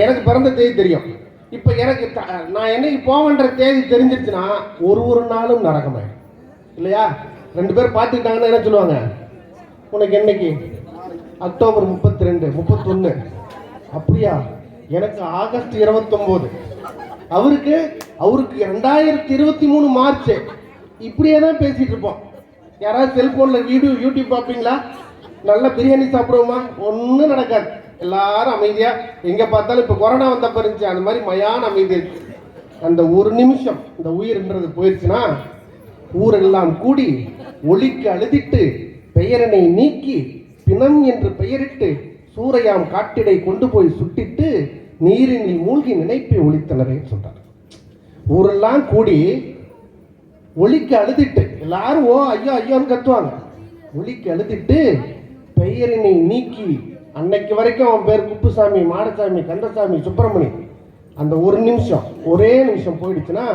எனக்கு பிறந்த தேதி தெரியும். இப்போ எனக்கு த- நான் என்னைக்கு போவேன்ற தேதி தெரிஞ்சிருச்சுன்னா ஒரு ஒரு நாளும் நடக்கமே இல்லையா? ரெண்டு பேர் பார்த்துக்கிட்டாங்கன்னா என்ன சொல்லுவாங்க? உனக்கு என்னைக்கு? அக்டோபர் முப்பத்தி ரெண்டு முப்பத்தொன்று அப்படியா? எனக்கு ஆகஸ்ட் இருபத்தொம்போது. அவருக்கு அவருக்கு ரெண்டாயிரத்தி இருபத்தி மூணு மார்ச். இப்படியே தான் பேசிட்டு இருப்போம். யாராவது செல்போனில் வீடியோ யூடியூப் பார்ப்பீங்களா? நல்ல பிரியாணி சாப்பிடுவோமா? ஒன்றும் நடக்காது. எல்லாரும் அமைதியாக எங்கே பார்த்தாலும் இப்போ கொரோனா வந்தப்ப இருந்துச்சு அந்த மாதிரி மயான அமைதி இருக்கு. அந்த ஒரு நிமிஷம் இந்த உயிர்ன்றது போயிடுச்சுன்னா ஊரெல்லாம் கூடி ஒளிக்கு அழுதிட்டு பெயரனை நீக்கி பிணம் என்று பெயரிட்டு சூறையாம் காட்டிடை கொண்டு போய் சுட்டிட்டு நீரினில் மூழ்கி நினைப்பை ஒழித்தனரே சொல்றார். ஊரெல்லாம் கூடி ஒளிக்கு அழுதிட்டு எல்லாரும் ஓ ஐயோ ஐயோன்னு கத்துவாங்க. ஒளிக்கு அழுதிட்டு பெயரினை நீக்கி அன்னைக்கு வரைக்கும் அவன் பேர் குப்புசாமி மாடசாமி கந்தசாமி சுப்பிரமணி. அந்த ஒரு நிமிஷம் ஒரே நிமிஷம் போயிடுச்சுன்னா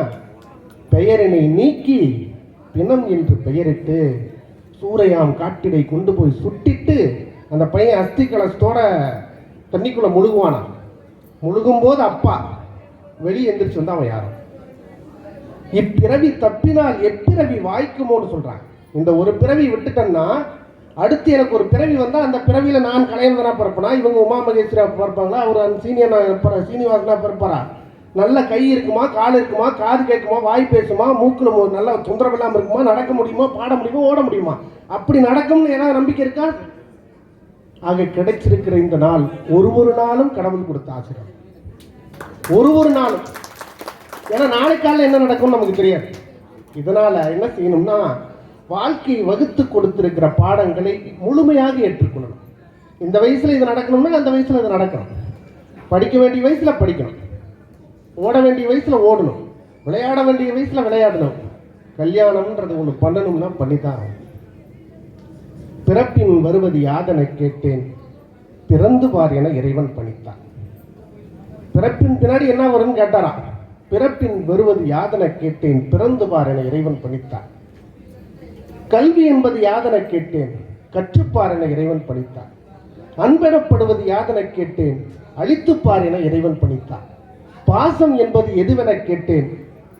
பெயரினை நீக்கி பிணம் என்று பெயரிட்டு சூறையாம் காட்டிடை கொண்டு போய் சுட்டிட்டு அந்த பையன் அஸ்தி கலசத்தோட தண்ணிக்குள்ள முழுகுவானா? முழுகும்போது அப்பா வெளியே எந்திரிச்சு வந்து அவன் யாரும் இப்பிறவி தப்பினால் எப்பிறவி வாய்க்குமோன்னு சொல்றான். இந்த ஒரு பிறவி விட்டுட்டன்னா அடுத்து எனக்கு ஒரு பிறவி வந்தால் அந்த பிறவியில் நான் கலையந்தனா பிறப்பனா? இவங்க உமா மகேஸ்வரா பிறப்பாங்களா? அவர் அந்த சீனியனா பிற சீனிவாசனா பிறப்பாரா? நல்ல கை இருக்குமா? கால் இருக்குமா? காது கேட்குமா? வாய் பேசுமா? மூக்கில் மு- நல்ல தொந்தரவு இல்லாமல் இருக்குமா? நடக்க முடியுமா? பாட முடியுமா? ஓட முடியுமா? அப்படி நடக்கும்னு ஏதாவது நம்பிக்கை இருக்கா? ஆக கிடைச்சிருக்கிற இந்த நாள் ஒரு ஒரு நாளும் கடவுள் கொடுத்த ஆசிரியர் ஒரு ஒரு நாளும். ஏன்னா நாளைக்கால காலையில் என்ன நடக்கும்னு நமக்கு தெரியாது. இதனால என்ன செய்யணும்னா வாழ்க்கை வகுத்து கொடுத்திருக்கிற பாடங்களை முழுமையாக ஏற்றுக்கொள்ளணும். இந்த வயசுல இது நடக்கணும்னா அந்த வயசுல இது நடக்கணும். படிக்க வேண்டிய வயசுல படிக்கணும். ஓட வேண்டிய வயசுல ஓடணும். விளையாட வேண்டிய வயசுல விளையாடணும். கல்யாணம்ன்றது ஒன்று பண்ணணும்னா பண்ணித்தான் பிறப்பின் வருவது யாதனை கேட்டேன். பிறந்து பார் என இறைவன் பணித்தான். பிறப்பின் பின்னாடி என்ன வரும்னு கேட்டாராம் பிறப்பின் வருவது யாதனை கேட்டேன். பிறந்து பார் என இறைவன் பணித்தான். கல்வி என்பது யாதனை கேட்டேன்? கற்றுப்பார் என இறைவன் பணித்தான் அன்பெனப்படுவது யாதனை கேட்டேன்? அழித்துப்பார் என இறைவன் பணித்தான் பாசம் என்பது எதுவென கேட்டேன்?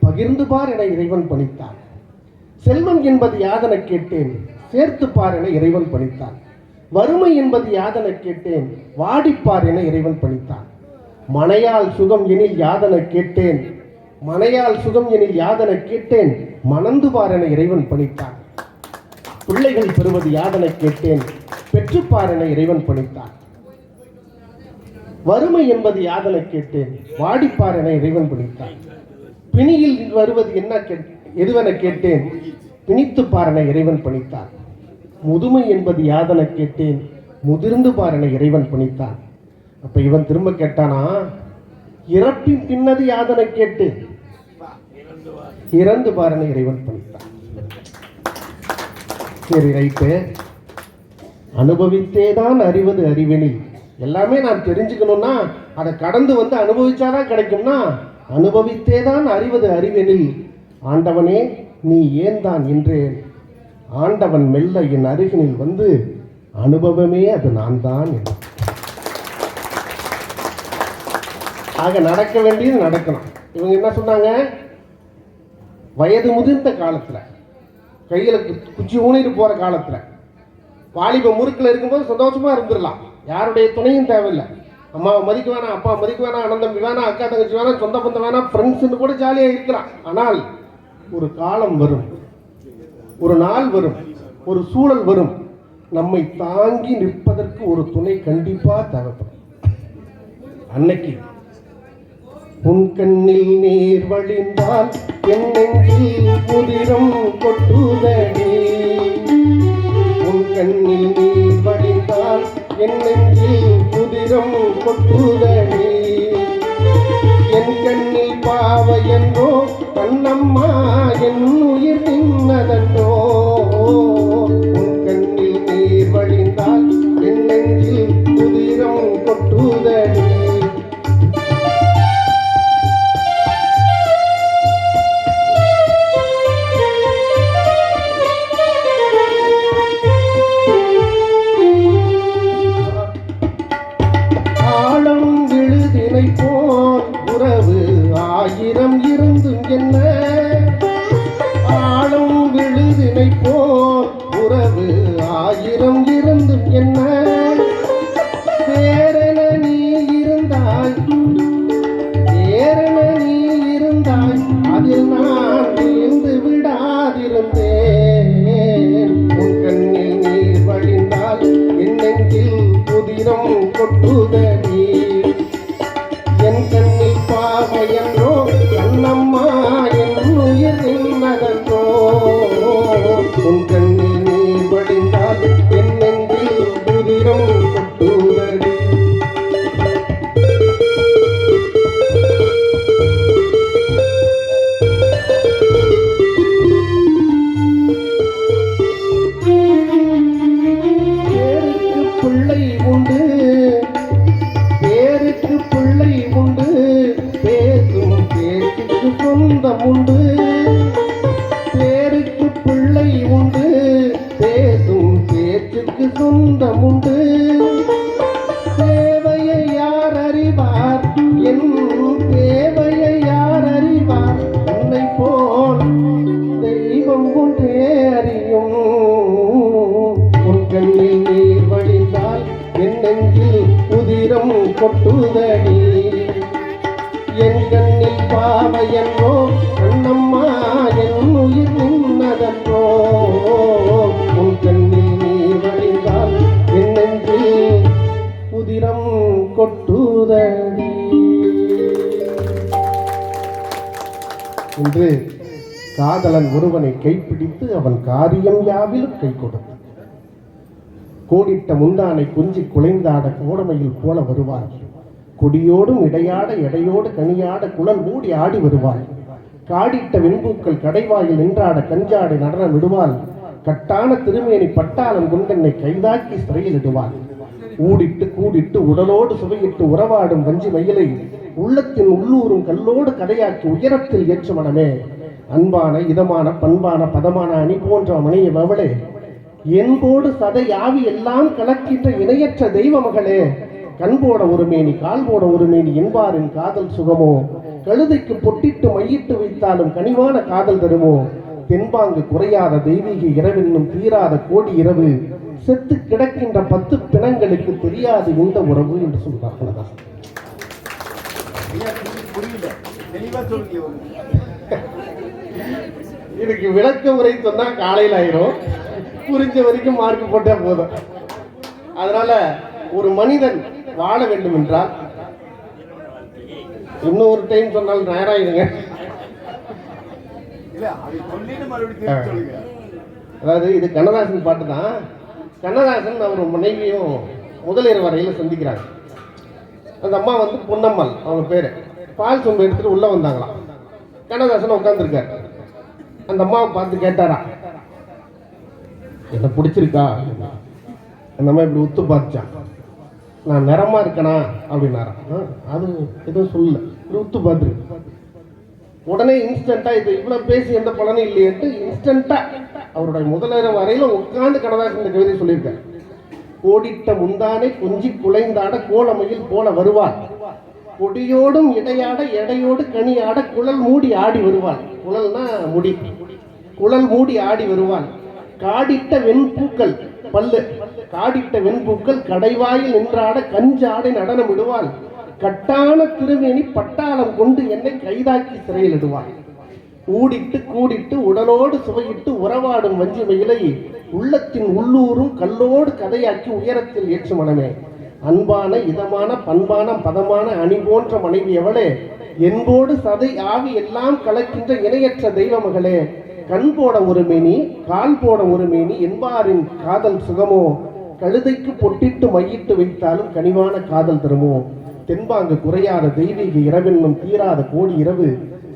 பகிர்ந்து பார் என இறைவன் பணித்தான் செல்வம் என்பது யாதனை கேட்டேன்? சேர்த்துப்பார் என இறைவன் பணித்தான் வறுமை என்பது யாதனை கேட்டேன்? வாடிப்பார் என இறைவன் பணித்தான் மனையால் சுகம் எனில் யாதனை கேட்டேன்? மனையால் சுகம் எனில் யாதனை கேட்டேன்? மணந்து பார் என இறைவன் பணித்தான் பிள்ளைகள் பெறுவது யாதனை கேட்டேன். பெற்றுப்பாரனை இறைவன் பணித்தான் வறுமை என்பது யாதனை கேட்டேன். வாடிப்பாரனை இறைவன் பணித்தான் பிணியில் வருவது என்ன எதுவென கேட்டேன். பிணித்து பாரனை இறைவன் பணித்தான் முதுமை என்பது யாதனை கேட்டேன். முதிர்ந்து பாரனை இறைவன் பணித்தான் அப்ப இவன் திரும்ப கேட்டானா? இறப்பின் பின்னது யாதனை கேட்டு. இறந்து பாரனை இறைவன் பணி சரி ரைட்டு அனுபவித்தே தான் அறிவது அறிவெனில். எல்லாமே நான் தெரிஞ்சுக்கணும்னா அதை கடந்து வந்து அனுபவிச்சாதான் கிடைக்கும்னா அனுபவித்தே தான் அறிவது அறிவெனில். ஆண்டவனே நீ ஏன் தான் என்றேன். ஆண்டவன் மெல்ல என் அருகினில் வந்து அனுபவமே அது நான் தான் ஆக நடக்க வேண்டியது நடக்கணும். இவங்க என்ன சொன்னாங்க? வயது முதிர்ந்த காலத்தில். கையில் குச்சி ஊனிட்டு போகிற காலத்தில். வாலிப முறுக்கில் இருக்கும்போது சந்தோஷமாக இருந்துடலாம். யாருடைய துணையும் தேவையில்லை. அம்மாவை மதிக்க வேணாம் அப்பா மதிக்க வேணாம் அண்ணன் வேணாம் அக்கா தங்கச்சி வேணாம் சொந்த பந்தம் வேணாம் ஃப்ரெண்ட்ஸ்னு கூட ஜாலியாக இருக்கலாம். ஆனால் ஒரு காலம் வரும். ஒரு நாள் வரும். ஒரு சூழல் வரும். நம்மை தாங்கி நிற்பதற்கு ஒரு துணை கண்டிப்பாக தேவைப்படும். அன்னைக்கு உன் கண்ணில் நீர் வழிந்தால் என் நெஞ்சில் புதிரம் கொட்டுதடி. உன் கண்ணில் நீ வழிந்தால் என் நெஞ்சில் புதிரம் கொட்டுதடி. என் கண்ணில் பாவ என்றோ கண்ணம்மா என் உயிர் நின்னதன்றோ. இருந்தும் என்ன? ஆளும் விழுதினை போல் உறவு ஆயிரம் இருந்தும் என்ன? வேறென நீ இருந்தாய் வேறென நீ இருந்தாய் அதில் நான் நீந்து விடாதிருந்தேன். உன் கண்ணில் நீர் வழிந்தால் என்னெங்கில் நெஞ்சில் புதிரம் கொட்டுதடி என் கண்ணில் பாவையன் காதலன் ஒருவனை கைப்பிடித்து அவன் காரியம் யாவிலும் கை கொடுத்து. கோடிட்ட முந்தானை குஞ்சி குலைந்தாட கோடமையில் போல வருவாள். கொடியோடும் இடையாட எடையோடு கனியாட குளம் மூடி ஆடி வருவாள். காடிட்ட வெண்பூக்கள் கடைவாயில் நின்றாட கஞ்சாடை நடனம் விடுவாள். கட்டான திருமேனி பட்டாளம் குண்டனை கைதாக்கி சிறையில் இடுவாள் ஊடிட்டு கூடிட்டு உடலோடு சுவையிட்டு உறவாடும் வஞ்சி மயிலை உள்ளத்தின் உள்ளூரும் கல்லோடு கதையாக்கி உயரத்தில் ஏற்றும் மனமே அன்பான இதமான பண்பான பதமான அணி போன்ற மனைய மவளே என்போடு சதை யாவி எல்லாம் கலக்கின்ற இணையற்ற தெய்வ மகளே கண்போட ஒரு மேனி கால் போட ஒரு மேனி என்பாரின் காதல் சுகமோ? கழுதைக்கு பொட்டிட்டு மையிட்டு வைத்தாலும் கனிவான காதல் தருமோ? தென்பாங்கு குறையாத தெய்வீக இரவென்னும் தீராத கோடி இரவு செத்து கிடக்கின்ற பத்து பிணங்களுக்கு தெரியாது இந்த உறவு என்று சொல்றார் புரியல தெளிவா சொல்லுங்க இதுக்கு விளக்க உரை சொன்னா காலையில் ஆயிரும். புரிஞ்ச வரைக்கும் மார்க் போட்டா போதும். அதனால ஒரு மனிதன் வாழ வேண்டும் என்றால் இன்னொரு டைம் சொன்னால் நேராயிருங்க அதாவது இது கண்ணதாசன் பாட்டு தான். கண்ணதாசன் அவர் மனைவியும் முதலிர வரையில் சந்திக்கிறாங்க அந்த அம்மா வந்து பொன்னம்மாள் அவங்க பேர். பால் சொம்பு எடுத்துட்டு உள்ள வந்தாங்களாம். கண்ணதாசன் உட்காந்துருக்காரு அந்த அம்மாவை பார்த்து கேட்டாரா என்ன பிடிச்சிருக்கா? அந்த அம்மா இப்படி உத்து பார்த்துச்சான் நான் நிறமா இருக்கனா? அப்படின்னாரா. ஆ, அது எதுவும் சொல்லல. இப்படி உத்து பார்த்துருக்கு உடனே இன்ஸ்டண்டா இது இவ்வளவு பேசி எந்த பலனும் இல்லையேட்டு இன்ஸ்டண்டா அவருடைய முதலர வரையில உட்கார்ந்து கண்ணதாசன் இந்த கவிதை சொல்லியிருக்காரு. கோடிட்ட முந்தானை கொஞ்சி குலைந்தாட கோலமையில் போல வருவாள். கொடியோடும் இடையாட எடையோடு கனியாட குழல் மூடி ஆடி வருவாள். குழல்னா முடி. குழல் மூடி ஆடி வருவாள். காடிட்ட வெண்பூக்கள் பல்லு. காடிட்ட வெண்பூக்கள் கடைவாயில் நின்றாட கஞ்சாடை நடனம் விடுவாள் கட்டான திருமேனி பட்டாளம் கொண்டு என்னை கைதாக்கி சிறையில் இடுவாள் ஊடிட்டு கூடிட்டு உடலோடு சுவையிட்டு உறவாடும் வஞ்சி மயிலை உள்ளத்தின் உள்ளூரும் கல்லோடு கதையாக்கி உயரத்தில் ஏற்று மனமே. அன்பான இதமான பண்பான பதமான அணி போன்ற மனைவி எவளே என்போடு சதை ஆவி எல்லாம் கலக்கின்ற இணையற்ற தெய்வ மகளே கண் போட ஒரு மேனி கால் போட ஒரு மேனி என்பாரின் காதல் சுகமோ கழுதைக்கு பொட்டிட்டு மையிட்டு வைத்தாலும் கனிவான காதல் தருமோ? தென்பாங்கு குறையாத தெய்வீக இரவென்னும் தீராத கோடி இரவு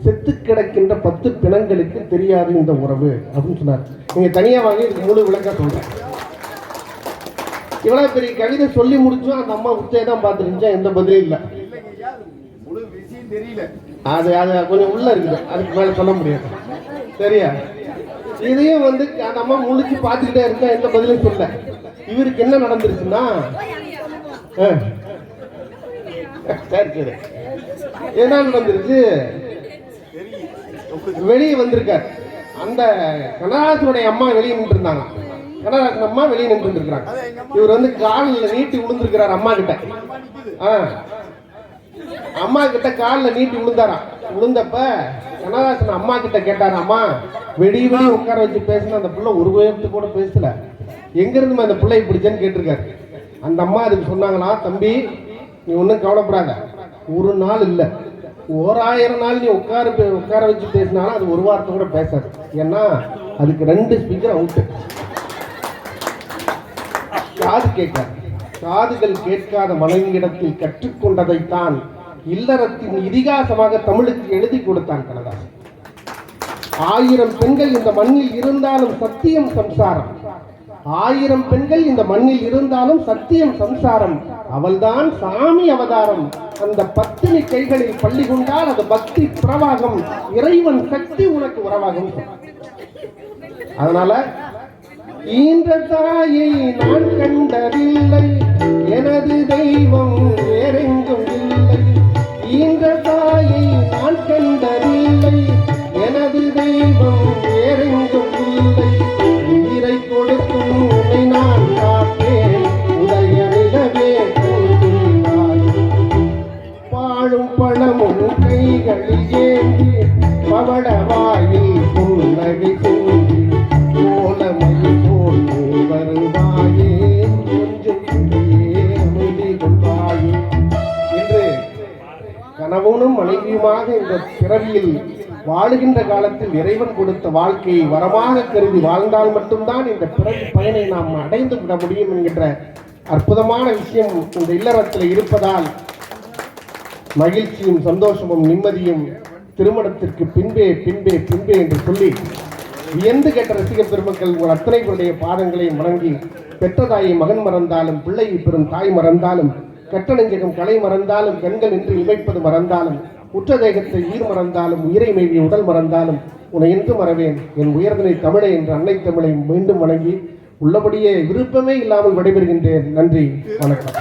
செத்து கிடக்கின்ற பத்து பிணங்களுக்கு தெரியாது இந்த உறவு அப்படின்னு சொன்னார். நீங்க தனியா வாங்கி முழு விளக்க சொல்றேன். இவ்வளவு பெரிய கவிதை சொல்லி முடிச்சும் அந்த அம்மா உச்சே தான் பார்த்துருந்துச்சா எந்த பதிலும் இல்லை. அது தெரியல அது அது கொஞ்சம் உள்ள இருக்குது அதுக்கு மேல சொல்ல முடியாது. சரியா? இதையும் வந்து அந்த அம்மா முழிச்சு பார்த்துக்கிட்டே இருந்தா எந்த பதிலும் சொல்ல. இவருக்கு என்ன நடந்துருச்சுன்னா ஆ. சரி சரி. என்ன நடந்துருச்சு? வெளியே வந்திருக்கார். அந்த கனகராசனுடைய அம்மா வெளியே நின்று இருந்தாங்க கனகராசன் அம்மா வெளியே நின்று இருக்கிறாங்க இவர் வந்து காலில் நீட்டி விழுந்திருக்கிறார் அம்மா கிட்ட. ஆ. அம்மா கிட்ட காலில் நீட்டி விழுந்தாராம் விழுந்தப்ப கனகராசன் அம்மா கிட்ட கேட்டாரு அம்மா வெடி வெடி உட்கார வச்சு பேசின? அந்த புள்ள ஒரு உயரத்து கூட பேசல. எங்க இருந்து அந்த பிள்ளையை பிடிச்சேன்னு கேட்டிருக்காரு. அந்த அம்மா அதுக்கு சொன்னாங்களா தம்பி நீ ஒன்றும் கவலைப்படாத. ஒரு நாள் இல்லை. ஓராயிரம் நாள் நீ உட்கார பே- உட்கார வச்சு பேசினாலும் அது ஒரு வார்த்தை கூட பேசாது. ஏன்னா அதுக்கு ரெண்டு ஸ்பீக்கர் அவுட்டு காது கேட்க காதுகள் கேட்காத மனைவியிடத்தில் கற்றுக்கொண்டதைத்தான் இல்லறத்தின் இதிகாசமாக தமிழுக்கு எழுதி கொடுத்தான் கண்ணதாசன். ஆயிரம் பெண்கள் இந்த மண்ணில் இருந்தாலும் சத்தியம் சம்சாரம். ஆயிரம் பெண்கள் இந்த மண்ணில் இருந்தாலும் சத்தியம் சம்சாரம். அவள்தான் சாமி அவதாரம். அந்த பத்தினி கைகளில் பள்ளி கொண்டால் அது பக்தி பிரவாகம். இறைவன் சக்தி உனக்கு உறவாகும். அதனால ஈன்ற தாயை நான் கண்டதில்லை. எனது தெய்வம் வேறெங்கும் இல்லை. ஈன்ற தாயை நான் கண்டதில்லை. கணவனும் மனைவியுமாக இந்த பிறவியில் வாழுகின்ற காலத்தில் இறைவன் கொடுத்த வாழ்க்கையை வரமாக கருதி வாழ்ந்தால் மட்டும்தான் இந்த பிறவி பயனை நாம் அடைந்து விட முடியும் என்கின்ற அற்புதமான விஷயம் இந்த இல்லறத்தில் இருப்பதால் மகிழ்ச்சியும் சந்தோஷமும் நிம்மதியும் திருமணத்திற்கு பின்பே பின்பே பின்பே என்று சொல்லி வியந்து கேட்ட ரசிக பெருமக்கள் உங்கள் அத்தனை பேருடைய பாதங்களையும் வணங்கி பெற்ற தாயை மகன் மறந்தாலும் பிள்ளையை பெறும் தாய் மறந்தாலும் கெட்ட கலை மறந்தாலும் கண்கள் என்று இமைப்பது மறந்தாலும் உற்ற தேகத்தை உயிர் மறந்தாலும் உயிரை மேவி உடல் மறந்தாலும் உன்னை என்று மறவேன். என் உயர்தனை தமிழை என்று அன்னை தமிழை மீண்டும் வணங்கி உள்ளபடியே விருப்பமே இல்லாமல் விடைபெறுகின்றேன். நன்றி வணக்கம்.